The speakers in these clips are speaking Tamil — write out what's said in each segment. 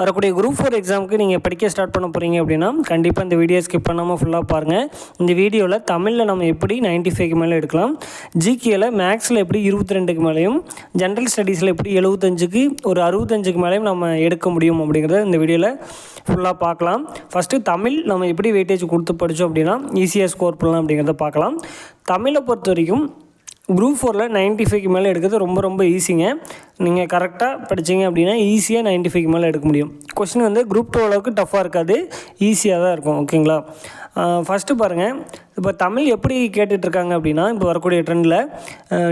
வரக்கூடிய குரூப் ஃபோர் எக்ஸாமுக்கு நீங்கள் படிக்க ஸ்டார்ட் பண்ண போகிறீங்க அப்படின்னா கண்டிப்பாக இந்த வீடியோ ஸ்கிப் பண்ணாமல் ஃபுல்லாக பாருங்கள் இந்த வீடியோவில் தமிழில் நம்ம எப்படி 95 ஃபைவ்க்கு மேலே எடுக்கலாம் ஜிகேயில் மேக்ஸில் எப்படி இருபத்தி ரெண்டுக்கு மேலேயும் ஜென்ரல் ஸ்டடீஸில் எப்படி எழுபத்தஞ்சுக்கு ஒரு அறுபத்தஞ்சுக்கு மேலேயும் நம்ம எடுக்க முடியும் அப்படிங்கிறத இந்த வீடியோவில் ஃபுல்லாக பார்க்கலாம். ஃபஸ்ட்டு தமிழ் நம்ம எப்படி வெயிட்டேஜ் கொடுத்து படித்தோம் அப்படின்னா ஈஸியாக ஸ்கோர் பண்ணலாம் அப்படிங்கிறத பார்க்கலாம். தமிழை பொறுத்த வரைக்கும் குரூப் ஃபோரில் 95 ஃபைவ்க்கு மேலே எடுக்கிறது ரொம்ப ரொம்ப ஈஸிங்க நீங்கள் கரெக்டாக படிச்சீங்க அப்படின்னா ஈஸியாக 95 ஃபைவ்க்கு மேலே எடுக்க முடியும். கொஸ்டின் வந்து குரூப் டூ அளவுக்கு டஃப்பாக இருக்காது. ஈஸியாக தான் இருக்கும். ஓகேங்களா ஃபஸ்ட்டு பாருங்கள் இப்போ தமிழ் எப்படி கேட்டுட்ருக்காங்க அப்படின்னா இப்போ வரக்கூடிய ட்ரெண்டில்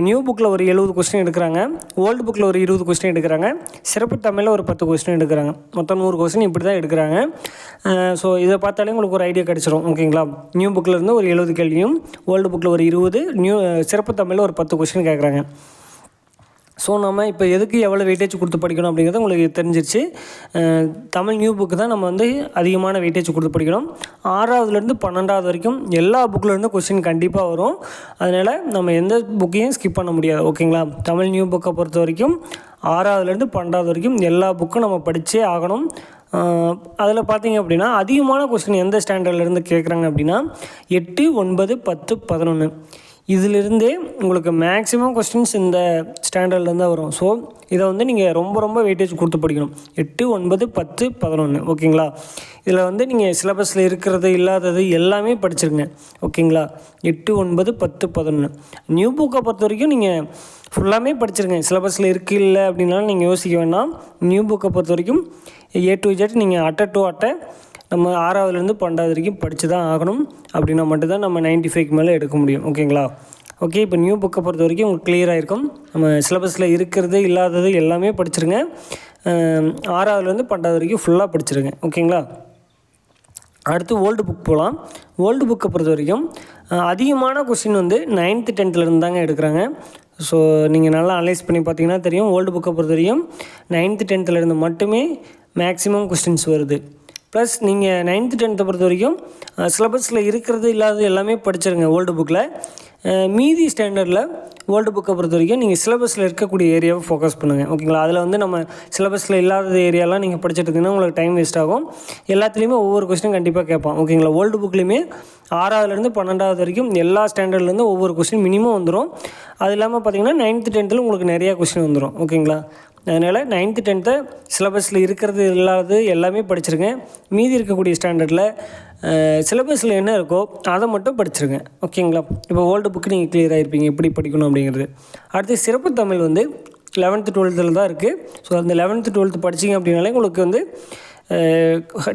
நியூ புக்கில் ஒரு எழுபது கொஸ்டின் எடுக்கிறாங்க. ஓல்டு புக்கில் ஒரு இருபது கொஸ்டின் எடுக்கிறாங்க. சிறப்பு தமிழில் ஒரு பத்து கொஸ்டின் எடுக்கிறாங்க. மொத்தம் நூறு கொஸ்டின் இப்படி தான் எடுக்கிறாங்க ஸோ இதை பார்த்தாலே உங்களுக்கு ஒரு ஐடியா கிடச்சிரும். ஓகேங்களா நியூ புக்கில் இருந்து ஒரு எழுபது கேள்வியும் ஓல்டு புக்கில் ஒரு இருபது நியூ சிறப்பு தமிழில் ஒரு பத்து கொஸ்டின் கேட்குறாங்க ஸோ நம்ம இப்போ எதுக்கு எவ்வளோ வெயிட்டேஜ் கொடுத்து படிக்கணும் அப்படிங்கிறது உங்களுக்கு தெரிஞ்சிருச்சு. தமிழ் நியூ புக்கு தான் நம்ம வந்து அதிகமான வெயிட்டேஜ் கொடுத்து படிக்கணும். ஆறாவதுலேருந்து பன்னெண்டாவது வரைக்கும் எல்லா புக்கிலேருந்து கொஸ்டின் கண்டிப்பாக வரும். அதனால் நம்ம எந்த புக்கையும் ஸ்கிப் பண்ண முடியாது. ஓகேங்களா தமிழ் நியூ புக்கை பொறுத்த வரைக்கும் ஆறாவதுலேருந்து பன்னெண்டாவது வரைக்கும் எல்லா புக்கும் நம்ம படித்தே ஆகணும். அதில் பார்த்தீங்க அப்படின்னா அதிகமான கொஸ்டின் எந்த ஸ்டாண்டர்ட்லேருந்து கேட்குறாங்க அப்படின்னா எட்டு ஒன்பது பத்து பதினொன்று இதிலிருந்தே உங்களுக்கு மேக்ஸிமம் கொஸ்டின்ஸ் இந்த ஸ்டாண்டர்ட்லேருந்து தான் வரும். ஸோ இதை வந்து நீங்கள் ரொம்ப ரொம்ப வெயிட்டேஜ் கொடுத்து படிக்கணும். எட்டு ஒன்பது பத்து பதினொன்று ஓகேங்களா? இதில் வந்து நீங்கள் சிலபஸில் இருக்கிறது இல்லாதது எல்லாமே படிச்சிருங்க. ஓகேங்களா? எட்டு ஒன்பது பத்து பதினொன்று நியூ புக்கை பொறுத்த வரைக்கும் நீங்கள் ஃபுல்லாமே படிச்சிருங்க. சிலபஸில் இருக்கு இல்லை அப்படின்னாலும் நீங்கள் யோசிக்க வேண்டாம். நியூ புக்கை பொறுத்த வரைக்கும் ஏ டு ஜெட் நீங்கள் அட்டை டு அட்டை நம்ம ஆறாவதுலேருந்து பன்னெண்டாவது வரைக்கும் படித்து தான் ஆகணும். அப்படின்னா மட்டும்தான் நம்ம 95 ஃபைவ்க்கு மேலே எடுக்க முடியும். ஓகேங்களா? ஓகே இப்போ நியூ புக்கை பொறுத்த வரைக்கும் உங்களுக்கு கிளியராக இருக்கும் நம்ம சிலபஸில் இருக்கிறது இல்லாதது எல்லாமே படிச்சிருங்க. ஆறாவதுலேருந்து பன்னெண்டாவது வரைக்கும் ஃபுல்லாக படிச்சிருங்க. ஓகேங்களா? அடுத்து ஓல்டு புக் போகலாம் ஓல்டு புக்கை பொறுத்த வரைக்கும் அதிகமான கொஸ்டின் வந்து நைன்த்து டென்த்துலேருந்து தாங்க எடுக்கிறாங்க. ஸோ நீங்கள் நல்லா அனலைஸ் பண்ணி பார்த்தீங்கன்னா தெரியும். ஓல்டு புக்கை பொறுத்த வரைக்கும் நைன்த்து டென்த்துலேருந்து மட்டுமே மேக்ஸிமம் கொஸ்டின்ஸ் வருது. ப்ளஸ் நீங்கள் நைன்த்து டென்த்தை பொறுத்த வரைக்கும் சிலபஸில் இருக்கிறது இல்லாதது எல்லாமே படிச்சிருங்க ஓல்டு புக்கில் மீதி ஸ்டாண்டர்டில் ஓல்டு புக்கை பொறுத்த வரைக்கும் நீங்கள் சிலபஸில் இருக்கக்கூடிய ஏரியாவை ஃபோக்கஸ் பண்ணுங்கள் ஓகேங்களா அதில் வந்து நம்ம சிலபஸில் இல்லாத ஏரியாலாம் நீங்கள் படிச்சுட்டு இருந்தீங்கன்னா உங்களுக்கு டைம் வேஸ்ட் ஆகும். எல்லாத்துலேயுமே ஒவ்வொரு கொஸ்டின் கண்டிப்பாக கேட்பான் ஓகேங்களா ஓல்டு புக்லேயுமே ஆறாவதுலேருந்து பன்னெண்டாவது வரைக்கும் எல்லா ஸ்டாண்டர்ட்லேருந்து ஒவ்வொரு கொஸ்டின் மினிமம் வந்துடும் அது இல்லாமல் பார்த்தீங்கன்னா நைன்த்து டென்த்தில் உங்களுக்கு நிறையா கொஸ்டின் வந்துடும் ஓகேங்களா அதனால் நைன்த்து டென்த்தை சிலபஸில் இருக்கிறது இல்லாதது எல்லாமே படிச்சிருக்கேன் மீதி இருக்கக்கூடிய ஸ்டாண்டர்டில் சிலபஸில் என்ன இருக்கோ அதை மட்டும் படிச்சிருங்க. ஓகேங்களா இப்போ ஓல்டு புக்கு நீங்கள் கிளியர் ஆகிருப்பீங்க எப்படி படிக்கணும் அப்படிங்கிறது. அடுத்து சிறப்பு தமிழ் வந்து லெவன்த்து டுவெல்த்தில் தான் இருக்குது ஸோ அந்த லெவன்த்து டுவெல்த்து படிச்சிங்க அப்படின்னாலே உங்களுக்கு வந்து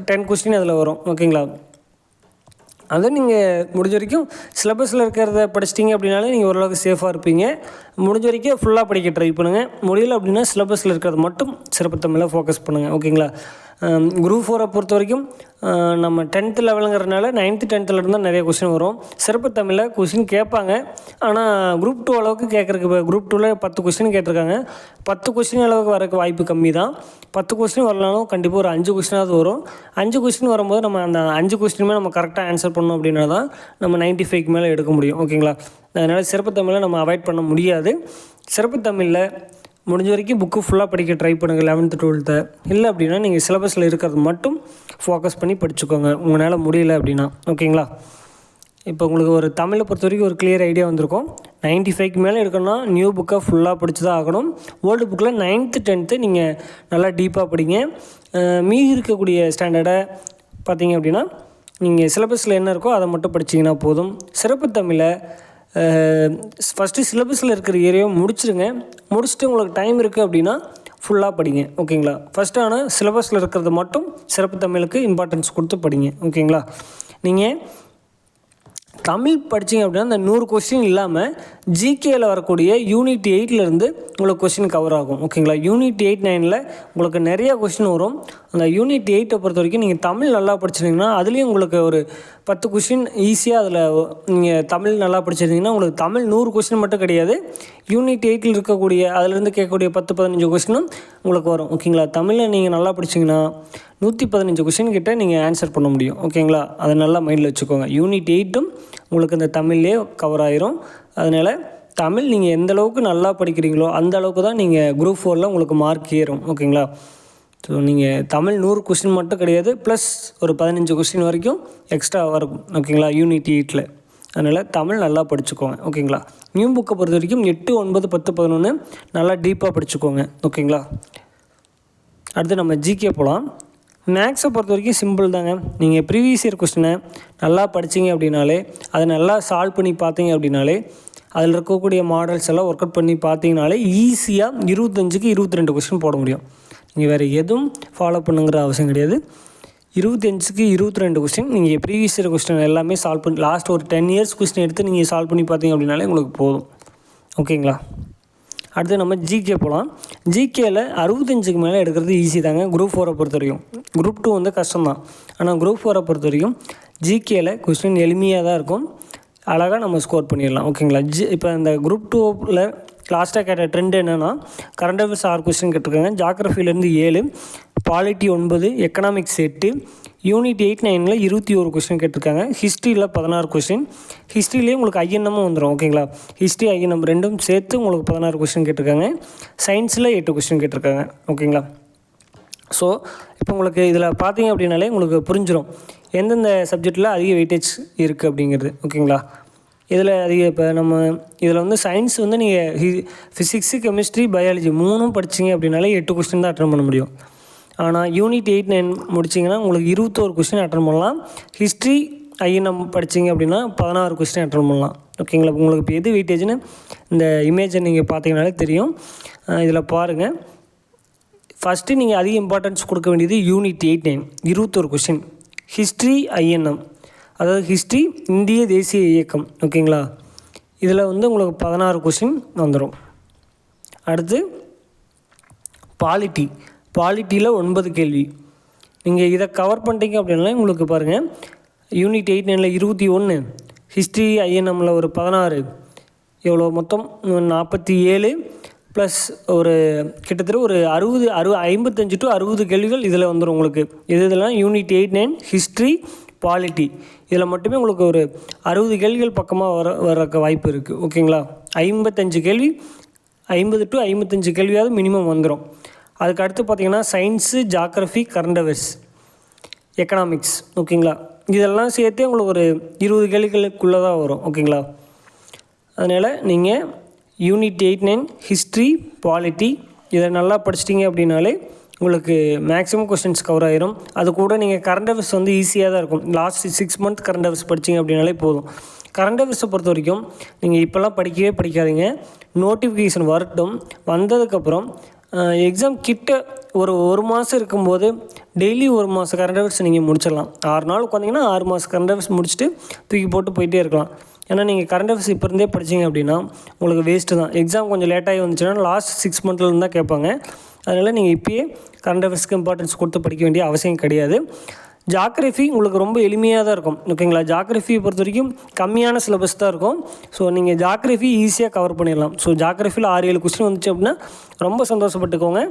டென் கொஸ்டின் அதில் வரும். ஓகேங்களா அதை நீங்கள் முடிஞ்ச வரைக்கும் சிலபஸில் இருக்கிறத படிச்சிட்டிங்க அப்படின்னாலே நீங்கள் ஓரளவுக்கு சேஃபாக இருப்பீங்க. முடிஞ்ச வரைக்கும் ஃபுல்லாக படிக்க ட்ரை பண்ணுங்கள் முடியல அப்படின்னா சிலபஸில் இருக்கிறத மட்டும் சிறப்பு தமிழில் ஃபோக்கஸ் பண்ணுங்கள் ஓகேங்களா குரூப் ஃபோரை பொறுத்த வரைக்கும் நம்ம டென்த்து லெவலுங்கிறனால நைன்த்து டென்த்தில் இருந்தால் நிறைய கொஸ்டின் வரும். சிறப்பு தமிழில் கொஸ்டின் கேட்பாங்க. ஆனால் குரூப் டூ அளவுக்கு கேட்குறக்கு இப்போ குரூப் டூவில் பத்து கொஸ்டின் கேட்டிருக்காங்க. பத்து கொஸ்டின் அளவுக்கு வரக்கு வாய்ப்பு கம்மி தான் பத்து கொஸ்டின் வரலாலும் கண்டிப்பாக ஒரு அஞ்சு கொஸ்டினாவது வரும். அஞ்சு கொஸ்டின் வரும்போது நம்ம அந்த அஞ்சு கொஸ்டினுமே நம்ம கரெக்டாக ஆன்சர் பண்ணோம் அப்படின்னா தான் நம்ம 95 ஃபைவ்க்கு மேலே எடுக்க முடியும். ஓகேங்களா அதனால் சிறப்பு தமிழை நம்ம அவாய்ட் பண்ண முடியாது. சிறப்பு தமிழில் முடிஞ்ச வரைக்கும் புக்கு ஃபுல்லாக படிக்க ட்ரை பண்ணுங்கள் லெவன்த்து டுவெல்த்தை இல்லை அப்படின்னா நீங்கள் சிலபஸில் இருக்கிறது மட்டும் ஃபோக்கஸ் பண்ணி படிச்சுக்கோங்க. உங்களால் முடியல அப்படின்னா. ஓகேங்களா? இப்போ உங்களுக்கு ஒரு தமிழை பொறுத்த வரைக்கும் ஒரு கிளியர் ஐடியா வந்திருக்கும். 95 ஃபைவ்க்கு மேலே எடுக்கணும்னா நியூ புக்காக ஃபுல்லாக படித்து தான் ஆகணும். ஓல்டு புக்கில் நைன்த்து டென்த்து நீங்கள் நல்லா டீப்பாக படிங்க. மீதி இருக்கக்கூடிய ஸ்டாண்டர்டை பார்த்தீங்க அப்படின்னா நீங்கள் சிலபஸில் என்ன இருக்கோ அதை மட்டும் படிச்சிங்கன்னா போதும். சிறப்பு தமிழை ஃபஸ்ட்டு சிலபஸில் இருக்கிற ஏரியாவை முடிச்சிருங்க. முடிச்சுட்டு உங்களுக்கு டைம் இருக்குது அப்படின்னா ஃபுல்லாக படிங்க ஓகேங்களா ஃபஸ்ட்டு ஆனால் சிலபஸில் இருக்கிறது மட்டும் சிறப்பு தமிழுக்கு இம்பார்ட்டன்ஸ் கொடுத்து படிங்க ஓகேங்களா நீங்கள் தமிழ் படிச்சீங்க அப்படின்னா அந்த நூறு கொஸ்டின் இல்லாமல் ஜிகேயில் வரக்கூடிய யூனிட் எயிட்லேருந்து உங்களுக்கு கொஸ்டின் கவர் ஆகும் ஓகேங்களா யூனிட் எயிட் நைனில் உங்களுக்கு நிறையா கொஸ்டின் வரும். அந்த யூனிட் எயிட்டை பொறுத்த வரைக்கும் நீங்கள் தமிழ் நல்லா படிச்சிருந்தீங்கன்னா அதுலேயும் உங்களுக்கு ஒரு பத்து கொஷின் ஈஸியாக அதில் நீங்கள் தமிழ் நல்லா படிச்சிருந்தீங்கன்னா உங்களுக்கு தமிழ் நூறு கொஸ்டின் மட்டும் கிடையாது. யூனிட் எயிட்டில் இருக்கக்கூடிய அதுலேருந்து கேட்கக்கூடிய பத்து பதினஞ்சு கொஸ்டினும் உங்களுக்கு வரும். ஓகேங்களா தமிழில் நீங்கள் நல்லா படிச்சிங்கன்னா நூற்றி பதினஞ்சு கொஸ்டின் கிட்ட நீங்கள் ஆன்சர் பண்ண முடியும். ஓகேங்களா அதை நல்லா மைண்டில் வச்சுக்கோங்க. யூனிட் எயிட்டும் உங்களுக்கு இந்த தமிழ்லேயே கவர் ஆயிரும். அதனால் தமிழ் நீங்கள் எந்த அளவுக்கு நல்லா படிக்கிறீங்களோ அந்த அளவுக்கு தான் நீங்கள் குரூப் ஃபோரில் உங்களுக்கு மார்க் ஏறும். ஓகேங்களா ஸோ நீங்கள் தமிழ் நூறு கொஸ்டின் மட்டும் கிடையாது ப்ளஸ் ஒரு பதினஞ்சு கொஸ்டின் வரைக்கும் எக்ஸ்ட்ரா வரும் ஓகேங்களா யூனிட் எயிட்டில் அதனால் தமிழ் நல்லா படிச்சுக்கோங்க ஓகேங்களா நியூ புக்கை பொறுத்த வரைக்கும் எட்டு ஒன்பது பத்து பதினொன்று நல்லா டீப்பாக படிச்சுக்கோங்க ஓகேங்களா அடுத்து நம்ம ஜிகே போகலாம் மேக்ஸை பொறுத்த வரைக்கும் சிம்பிள் தாங்க. நீங்கள் ப்ரீவியஸ் இயர் கொஸ்டினை நல்லா படிச்சீங்க அப்படின்னாலே அதை நல்லா சால்வ் பண்ணி பார்த்தீங்க அப்படின்னாலே அதில் இருக்கக்கூடிய மாடல்ஸ் எல்லாம் ஒர்க் அவுட் பண்ணி பார்த்தீங்கனாலே ஈஸியாக இருபத்தஞ்சுக்கு இருபத்தி ரெண்டு கொஸ்டின் போட முடியும். நீங்கள் வேறு எதுவும் ஃபாலோ பண்ணுங்கிற அவசியம் கிடையாது. இருபத்தஞ்சுக்கு இருபத்தி ரெண்டு கொஸ்டின் நீங்கள் ப்ரீவியஸ் இயர் கொஸ்டின் எல்லாமே சால்வ் பண்ணி லாஸ்ட் ஒரு டென் இயர்ஸ் கொஸ்டின் எடுத்து நீங்கள் சால்வ் பண்ணி பார்த்தீங்க அப்படின்னாலே உங்களுக்கு போதும். ஓகேங்களா அடுத்து நம்ம ஜிகே போகலாம் ஜிகேயில் அறுபத்தஞ்சுக்கு மேலே எடுக்கிறது ஈஸி தாங்க. குரூப் ஃபோரை பொறுத்த வரைக்கும் குரூப் டூ வந்து கஷ்டம்தான். ஆனால் குரூப் ஃபோரை பொறுத்த வரைக்கும் ஜிகேயில் கொஸ்டின் எளிமையாக தான் இருக்கும். அழகாக நம்ம ஸ்கோர் பண்ணிடலாம். ஓகேங்களா ஜி இப்போ இந்த குரூப் டூவில் லாஸ்ட்டாக கேட்ட ட்ரெண்ட் என்னென்னா கரண்ட் அஃபேர்ஸ் ஆறு கொஸ்டின் கேட்டிருக்காங்க. ஜாகிரஃபிலேருந்து ஏழு பாலிட்டி ஒன்பது எக்கனாமிக்ஸ் எட்டு யூனிட் எயிட் நைனில் இருபத்தி ஒரு கொஸ்டின் கேட்டிருக்காங்க. ஹிஸ்ட்ரியில் பதினாறு கொஸ்டின் ஹிஸ்ட்ரிலேயே உங்களுக்கு ஐஎன்எம்மும் வந்துடும் ஓகேங்களா ஹிஸ்ட்ரி ஐஎன்எம் ரெண்டும் சேர்த்து உங்களுக்கு பதினாறு கொஸ்டின் கேட்டிருக்காங்க. சயின்ஸில் எட்டு கொஸ்டின் கேட்டிருக்காங்க ஓகேங்களா ஸோ இப்போ உங்களுக்கு இதில் பார்த்தீங்க அப்படின்னாலே உங்களுக்கு புரிஞ்சிடும் எந்தெந்த சப்ஜெக்டில் அதிக வெயிட்டேஜ் இருக்குது அப்படிங்கிறது ஓகேங்களா இதில் அதிக இப்போ நம்ம இதில் வந்து சயின்ஸ் வந்து நீங்கள் ஹி ஃபிசிக்ஸு கெமிஸ்ட்ரி பயாலஜி மூணும் படிச்சிங்க அப்படின்னாலே எட்டு கொஸ்டின் தான் அட்டன் பண்ண முடியும். ஆனால் யூனிட் எயிட் நைன் முடிச்சிங்கன்னா உங்களுக்கு இருபத்தோரு கொஸ்டின் அட்டன் பண்ணலாம். ஹிஸ்ட்ரி ஐஎன்எம் படிச்சிங்க அப்படின்னா பதினாறு கொஸ்டின் அட்டன் பண்ணலாம். ஓகேங்களா உங்களுக்கு இப்போ எது வெயிட்டேஜ்னு இந்த இமேஜை நீங்கள் பார்த்தீங்கனாலே தெரியும். இதில் பாருங்கள் ஃபஸ்ட்டு நீங்கள் அதிக இம்பார்ட்டன்ஸ் கொடுக்க வேண்டியது யூனிட் எயிட் நைன் இருபத்தொரு கொஸ்டின் ஹிஸ்ட்ரி ஐஎன்எம் அதாவது ஹிஸ்ட்ரி இந்திய தேசிய இயக்கம். ஓகேங்களா இதில் வந்து உங்களுக்கு பதினாறு கொஷின் வந்துடும் அடுத்து பாலிட்டி பாலிட்டியில் ஒன்பது கேள்வி. நீங்கள் இதை கவர் பண்ணிட்டீங்க அப்படின்னா உங்களுக்கு பாருங்கள் யூனிட் எயிட் நைனில் இருபத்தி ஒன்று ஹிஸ்ட்ரி ஐஎன்எம்மில் ஒரு பதினாறு எவ்வளோ மொத்தம்? நாற்பத்தி ஏழு ப்ளஸ் ஒரு கிட்டத்தட்ட ஒரு அறுபது அறு ஐம்பத்தஞ்சு டு அறுபது கேள்விகள் இதில் வந்துடும் உங்களுக்கு. இது இதெல்லாம் unit eight nine history quality இதில் மட்டுமே உங்களுக்கு ஒரு அறுபது கேள்விகள் பக்கமாக வர வரக்க வாய்ப்பு இருக்குது ஓகேங்களா? ஐம்பத்தஞ்சு கேள்வி ஐம்பது டு ஐம்பத்தஞ்சு கேள்வியாவது மினிமம் வந்துடும் அதுக்கு அடுத்து பார்த்தீங்கன்னா science geography current affairs economics ஓகேங்களா? இதெல்லாம் சேர்த்தே உங்களுக்கு ஒரு இருபது கேள்விகளுக்குள்ளே தான் வரும். ஓகேங்களா? அதனால் நீங்கள் unit eight nine history polity இதை நல்லா படிச்சிட்டிங்க அப்படின்னாலே உங்களுக்கு மேக்ஸிமம் கொஸ்டின்ஸ் கவர் ஆயிரும். அது கூட நீங்கள் கரண்ட் அஃபேர்ஸ் வந்து ஈஸியாக தான் இருக்கும். Last six month current affairs படிச்சிங்க அப்படின்னாலே போதும். கரண்ட் அஃபேர்ஸை பொறுத்த வரைக்கும் நீங்கள் இப்போல்லாம் படிக்கவே படிக்காதீங்க. நோட்டிஃபிகேஷன் வரட்டும். வந்ததுக்கப்புறம் எக்ஸாம் கிட்ட ஒரு ஒரு மாதம் இருக்கும்போது டெய்லி ஒரு மாதம் கரண்ட் அஃபேர்ஸ் நீங்கள் முடிச்சிடலாம். ஆறு நாள் உட்காந்திங்கன்னா ஆறு மாதம் கரண்ட் அஃபேர்ஸ் முடிச்சுட்டு தூக்கி போட்டு போயிட்டே இருக்கலாம். ஏன்னா நீங்கள் கரண்ட் அஃபேர்ஸ் இப்போ இருந்தே படிச்சிங்க அப்படின்னா உங்களுக்கு வேஸ்ட்டு தான். எக்ஸாம் கொஞ்சம் லேட்டாகி வந்துச்சுன்னா லாஸ்ட் சிக்ஸ் மந்த்லேருந்து தான் கேட்பாங்க. அதனால் நீங்கள் இப்போயே கரண்ட் அஃபேர்ஸ்க்கு இம்பார்ட்டன்ஸ் கொடுத்து படிக்க வேண்டிய அவசியம் கிடையாது. ஜாக்ரஃபி உங்களுக்கு ரொம்ப எளிமையாக தான் இருக்கும். ஓகேங்களா ஜாக்ரஃபியை பொறுத்த வரைக்கும் கம்மியான சிலபஸ் தான் இருக்கும். ஸோ நீங்கள் ஜாக்ரஃபி ஈஸியாக கவர் பண்ணிடலாம். ஸோ ஜாக்ரஃபியில் ஆறு ஏழு கொஸ்டின் வந்துச்சு அப்படின்னா ரொம்ப சந்தோஷப்பட்டுக்கோங்க.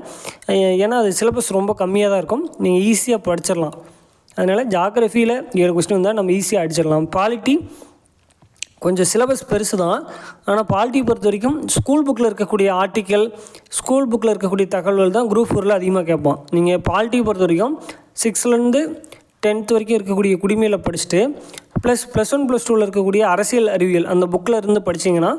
ஏன்னா அது சிலபஸ் ரொம்ப கம்மியாக தான் இருக்கும். நீங்கள் ஈஸியாக படிச்சிடலாம். அதனால் ஜாக்ரஃபியில் ஏழு கொஸ்டின் வந்தால் நம்ம ஈஸியாக அடிச்சிடலாம். பாலிட்டி கொஞ்சம் சிலபஸ் பெருசு தான் ஆனால் பாலிட்டி பொறுத்த வரைக்கும் ஸ்கூல் புக்கில் இருக்கக்கூடிய ஆர்டிக்கல் ஸ்கூல் புக்கில் இருக்கக்கூடிய தகவல்கள் தான் குரூப் ஃபோரில் அதிகமாக கேட்போம். நீங்கள் பாலிட்டி பொறுத்த வரைக்கும் சிக்ஸ்த்லேருந்து டென்த் வரைக்கும் இருக்கக்கூடிய குடிமையில் படிச்சுட்டு ப்ளஸ் ப்ளஸ் ஒன் ப்ளஸ் டூவில் இருக்கக்கூடிய அரசியல் அறிவியல் அந்த புக்கில் இருந்து படிச்சிங்கன்னா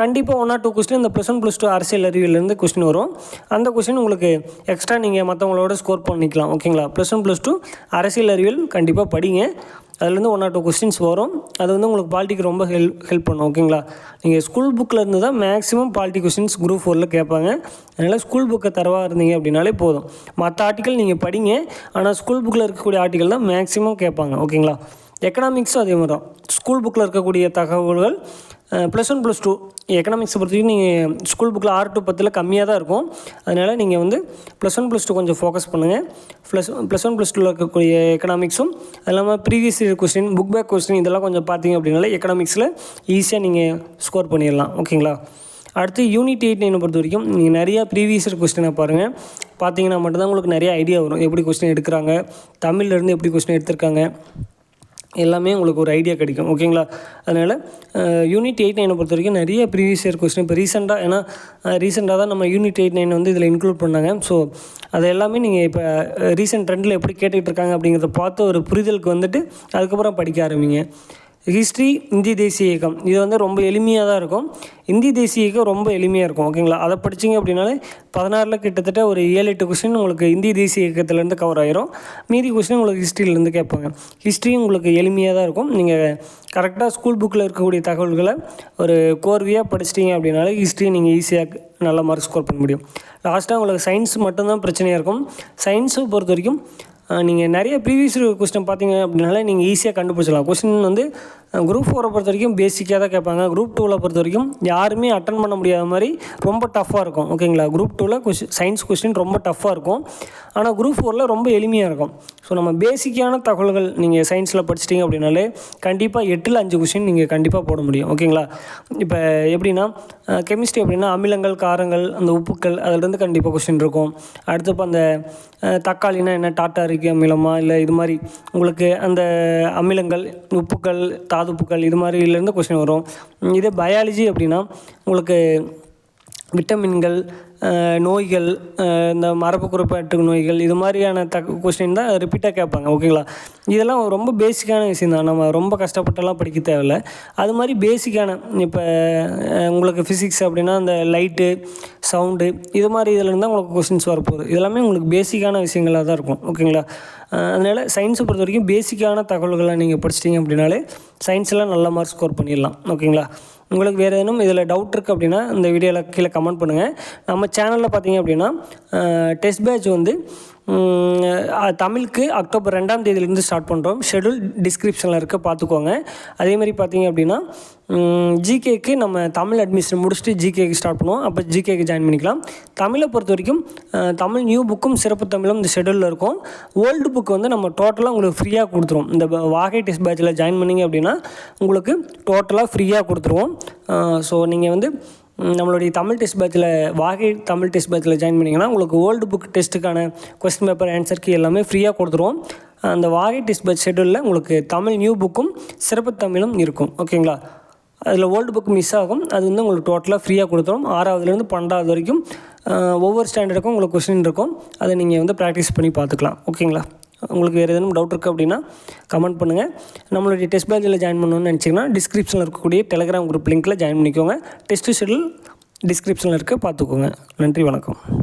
கண்டிப்பாக ஒன் ஆர் டூ கொஸ்டின் இந்த ப்ளஸ் ஒன் ப்ளஸ் டூ அரசியல் அறிவியலேருந்து கொஸ்டின் வரும். அந்த கொஸ்டின் உங்களுக்கு எக்ஸ்ட்ரா நீங்கள் மற்றவங்களோட ஸ்கோர் பண்ணிக்கலாம். ஓகேங்களா ப்ளஸ் ஒன் ப்ளஸ் டூ அரசியல் அறிவியல் கண்டிப்பாக படிங்க. அதுலேருந்து ஒன் ஆர் டூ கொஸ்டின்ஸ் வரும். அது வந்து உங்களுக்கு பாலிட்டிக்கு ரொம்ப ஹெல்ப் ஹெல்ப் பண்ணும் ஓகேங்களா நீங்கள் ஸ்கூல் புக்கில் இருந்து தான் மேக்ஸிமம் பாலிட்டி கொஸ்டின்ஸ் குரூப் ஃபோரில் கேட்பாங்க. அதனால் ஸ்கூல் புக்கை தரவாக இருந்தீங்க அப்படின்னாலே போதும். மற்ற ஆர்டிக்கல் நீங்கள் படிங்க. ஆனால் ஸ்கூல் புக்கில் இருக்கக்கூடிய ஆர்டிக்கல் தான் மேக்ஸிமம் கேட்பாங்க ஓகேங்களா எக்கனாமிக்ஸும் அதே மாதிரி தான். ஸ்கூல் புக்கில் இருக்கக்கூடிய தகவல்கள் ப்ளஸ் ஒன் ப்ளஸ் டூ எக்கனாமிக்ஸை பொறுத்த வரைக்கும் நீங்கள் ஸ்கூல் புக்கில் ஆறு டு பத்தில் கம்மியாக தான் இருக்கும். அதனால் நீங்கள் வந்து ப்ளஸ் ஒன் ப்ளஸ் டூ கொஞ்சம் ஃபோக்கஸ் பண்ணுங்கள் ப்ளஸ் ப்ளஸ் ஒன் ப்ளஸ் டூவில் இருக்கக்கூடிய எக்கனாமிக்ஸும் அது இல்லாமல் previous year question book back question இதெல்லாம் கொஞ்சம் பார்த்தீங்க அப்படின்னால எக்கனாமிக்ஸில் ஈஸியாக நீங்கள் ஸ்கோர் பண்ணிடலாம். ஓகேங்களா அடுத்து யூனிட் எயிட் நைனை பொறுத்த வரைக்கும் நீங்கள் நிறையா ப்ரீவியஸ் இயர் கொஸ்டினை பாருங்கள் பார்த்தீங்கன்னா மட்டும்தான் உங்களுக்கு நிறைய ஐடியா வரும். எப்படி கொஸ்டின் எடுக்கிறாங்க? தமிழ்லேருந்து எப்படி கொஸ்டின் எடுத்திருக்காங்க? எல்லாமே உங்களுக்கு ஒரு ஐடியா கிடைக்கும் ஓகேங்களா அதனால் யூனிட் எயிட் நைனை பொறுத்த வரைக்கும் நிறைய ப்ரீவியஸ் இயர் கொஸ்டின் இப்போ ரீசெண்டாக ஏன்னா ரீசெண்டாக தான் நம்ம யூனிட் எயிட் நைன் வந்து இதில் இன்க்ளூட் பண்ணாங்க. ஸோ அது எல்லாமே நீங்கள் இப்போ ரீசெண்ட் ட்ரெண்டில் எப்படி கேட்டுக்கிட்டு இருக்காங்க அப்படிங்கிறத பார்த்து ஒரு புரிதலுக்கு வந்துட்டு அதுக்கப்புறம் படிக்க ஆரம்பிங்க. ஹிஸ்ட்ரி இந்தி தேசிய இயக்கம். இது வந்து ரொம்ப எளிமையாக தான் இருக்கும். இந்தி தேசிய இயக்கம் ரொம்ப எளிமையாக இருக்கும் ஓகேங்களா அதை படிச்சிங்க அப்படின்னாலே பதினாறில் கிட்டத்தட்ட ஒரு ஏழு எட்டு கொஸ்டின் உங்களுக்கு இந்தி தேசிய இயக்கத்துலேருந்து கவர் ஆயிரும். மீதி கொஸ்டின் உங்களுக்கு ஹிஸ்ட்ரியிலேருந்து கேட்பாங்க. ஹிஸ்ட்ரியும் உங்களுக்கு எளிமையாக தான் இருக்கும் நீங்கள் கரெக்டாக ஸ்கூல் புக்கில் இருக்கக்கூடிய தகவல்களை ஒரு கோர்வையாக படிச்சிட்டிங்க அப்படின்னாலே ஹிஸ்ட்ரி நீங்கள் ஈஸியாக நல்ல மார்க் ஸ்கோர் பண்ண முடியும். லாஸ்ட்டாக உங்களுக்கு சயின்ஸ் மட்டும்தான் பிரச்சனையாக இருக்கும். சயின்ஸை பொறுத்த வரைக்கும் நீங்கள் நிறைய ப்ரீவியஸ் கொஸ்டின் பார்த்தீங்க அப்படின்னால நீங்கள் ஈஸியாக கண்டுபிடிச்சலாம் கொஸ்டின் வந்து குரூப் ஃபோரை பொறுத்த வரைக்கும் பேசிக்காக தான் கேட்பாங்க. குரூப் டூவில் பொறுத்த வரைக்கும் யாருமே அட்டன் பண்ண முடியாத மாதிரி ரொம்ப டஃப்பாக இருக்கும். ஓகேங்களா குரூப் டூவில் கொஸ்டின் சயின்ஸ் கொஸ்டின் ரொம்ப டஃப்பாக இருக்கும். ஆனால் குரூப் ஃபோரில் ரொம்ப எளிமையாக இருக்கும். ஸோ நம்ம பேசிக்கான தகவல்கள் நீங்கள் சயின்ஸில் படிச்சிட்டிங்க அப்படின்னாலே கண்டிப்பாக எட்டில் அஞ்சு கொஷின் நீங்கள் கண்டிப்பாக போட முடியும். ஓகேங்களா இப்போ எப்படின்னா கெமிஸ்ட்ரி அப்படின்னா அமிலங்கள் காரங்கள் அந்த உப்புக்கள் அதிலிருந்து கண்டிப்பாக கொஷின் இருக்கும். அடுத்து இப்போ அந்த தக்காளினா என்ன டாட்டாரிக்கு அமிலமா? இல்லை இது மாதிரி உங்களுக்கு அந்த அமிலங்கள் உப்புக்கள் தாதுப்புக்கள் இது மாதிரிலேருந்து கொஷின் வரும். இதே பயாலஜி அப்படின்னா உங்களுக்கு விட்டமின்கள் நோய்கள் இந்த மரபு குறிப்பிட்ட நோய்கள் இது மாதிரியான த கொஸ்டின் தான் ரிப்பீட்டாக கேட்பாங்க ஓகேங்களா இதெல்லாம் ரொம்ப பேசிக்கான விஷயம் தான். நம்ம ரொம்ப கஷ்டப்பட்டெல்லாம் படிக்க தேவையில்ல. அது மாதிரி பேசிக்கான இப்போ உங்களுக்கு ஃபிசிக்ஸ் அப்படின்னா அந்த லைட்டு சவுண்டு இது மாதிரி இதில் இருந்தால் உங்களுக்கு கொஸ்டின்ஸ் வரப்போகுது. இதெல்லாமே உங்களுக்கு பேசிக்கான விஷயங்களாக தான் இருக்கும் ஓகேங்களா அதனால் சயின்ஸை பொறுத்த வரைக்கும் பேசிக்கான தகவல்களை நீங்கள் படிச்சிட்டிங்க அப்படின்னாலே சயின்ஸில் நல்ல மார்க் ஸ்கோர் பண்ணிடலாம் ஓகேங்களா உங்களுக்கு வேறு எதுவும் இதில் டவுட் இருக்குது அப்படின்னா இந்த வீடியோவில் கீழே கமெண்ட் பண்ணுங்கள் நம்ம சேனலில் பார்த்தீங்க அப்படின்னா டெஸ்ட் பேட்ச் வந்து தமிழுக்கு அக்டோபர் ரெண்டாம் தேதியிலேருந்து ஸ்டார்ட் பண்ணுறோம் ஷெடியூல் டிஸ்கிரிப்ஷனில் இருக்க பார்த்துக்கோங்க அதேமாதிரி பார்த்தீங்க அப்படின்னா ஜிகேக்கு நம்ம தமிழ் அட்மிஷன் முடிச்சுட்டு ஜிகேக்கு ஸ்டார்ட் பண்ணுவோம். அப்போ ஜிகேக்கு ஜாயின் பண்ணிக்கலாம். தமிழை பொறுத்த வரைக்கும் தமிழ் நியூ புக்கும் சிறப்பு தமிழும் இந்த ஷெடியூலில் இருக்கும். ஓல்டு புக் வந்து நம்ம டோட்டலாக உங்களுக்கு ஃப்ரீயாக கொடுத்துருவோம். இந்த வாகை டெஸ்ட் பேட்சில் ஜாயின் பண்ணிங்க அப்படின்னா உங்களுக்கு டோட்டலாக ஃப்ரீயாக கொடுத்துருவோம். ஸோ நீங்கள் வந்து நம்மளுடைய தமிழ் டெஸ்ட் பேட்சில் வாகை தமிழ் டெஸ்ட் பேட்சில் ஜாயின் பண்ணிங்கன்னா உங்களுக்கு ஓல்டு புக் டெஸ்ட்டுக்கான கொஸ்டின் பேப்பர் ஆன்சருக்கு எல்லாமே ஃப்ரீயாக கொடுத்துருவோம். அந்த வாகை டெஸ்ட் பேட்ச் ஷெடியூலில் உங்களுக்கு தமிழ் நியூ புக்கும் சிறப்பு தமிழும் இருக்கும். ஓகேங்களா? அதில் ஓல்டு புக் மிஸ் ஆகும். அது வந்து உங்களுக்கு டோட்டலாக ஃப்ரீயாக கொடுத்துரும். ஆறாவதுலேருந்து பன்னெண்டாவது வரைக்கும் ஒவ்வொரு ஸ்டாண்டர்டுக்கும் உங்களுக்கு கொஸ்டின் இருக்கும். அதை நீங்கள் வந்து ப்ராக்டிஸ் பண்ணி பார்த்துக்கலாம். ஓகேங்களா? உங்களுக்கு வேறு எதுவும் டவுட் இருக்குது அப்படின்னா கமெண்ட் பண்ணுங்கள் நம்மளுடைய டெஸ்ட் பேட்சில் ஜாயின் பண்ணணும்னு நினச்சிங்கன்னா டிஸ்கிரிப்ஷனில் இருக்கக்கூடிய டெலகிராம் குரூப் லிங்க்கில் ஜாயின் பண்ணிக்கோங்க. டெஸ்ட் ஷெடியூல் டிஸ்கிரிப்ஷனில் இருக்க பார்த்துக்கோங்க. நன்றி வணக்கம்.